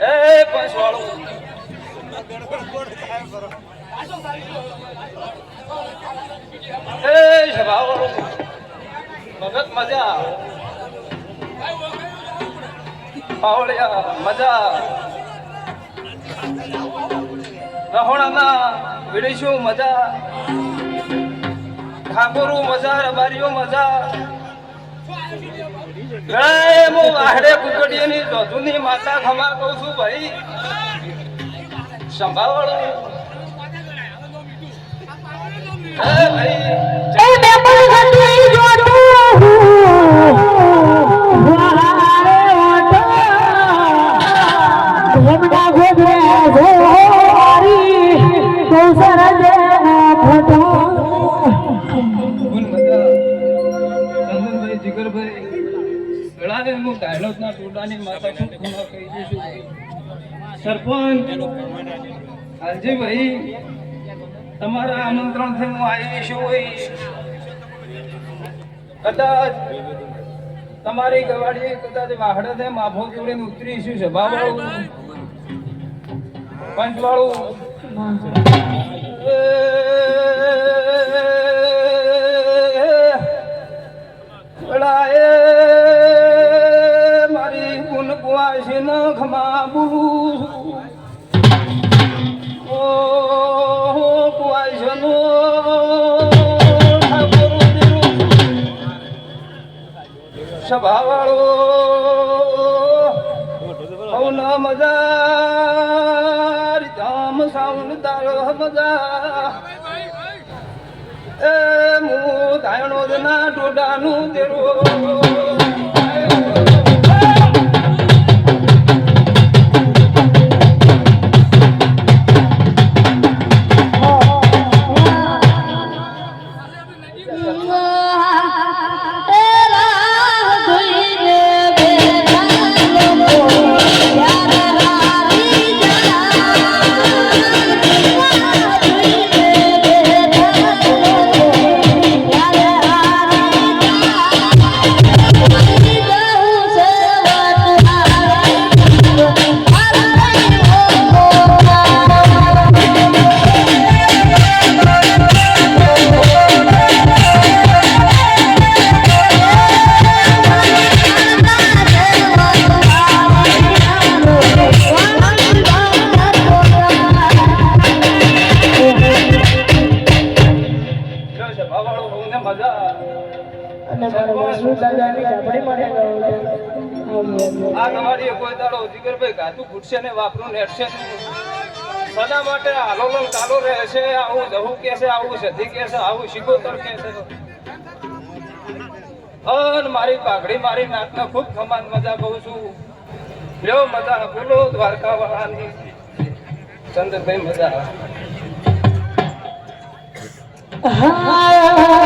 એ વાળું એ સભા ભગત, મજા. પાવળિયા, મજા. રહોણાના વિડીશું મજા. ઠાકોરું મજા, રબારીઓ મજા. હું જોધુની માતા ખમા કહું છું ભાઈ. સંભાળો. ભાઈ એ મેમણ ગતિ ગળાને હું ડાયલોગના ટોડાની માતા ખૂણા કહી દઈશું સરપંચ હાલજી ભાઈ તમારા આમંત્રણથી હું આવી છું કદાચ તમારી ગવાડી કદાચ વાહડે માફો જોડીને ઉતરી છું? સભાવાળું પંચવાળું. ગુવાશી ન ખમા બોલું ઓ ગુવાશ નો સભાવાળો પૌન મજા ધામ સાઉન તારો મજા એ મુ ધાયણો ના ડોડાનું તેરો અને મારા વસુ દાદાની ગાબડી મને આ તમારી કોઈ દાડો જીગરભાઈ ગાતું ફૂટશે ને વાપરું નેટશે સદા માટે હાલોલ ચાલુ રહેશે આવું જવું કે છે આવું સધી કે છે આવું શિકોતર કે છે. અન મારી પાઘડી મારી નાકને ખૂબ ખમાન મજા કહું છું. લ્યો મજા બોલો દ્વારકા વાળાની ચંદ્રભાઈ મજા હા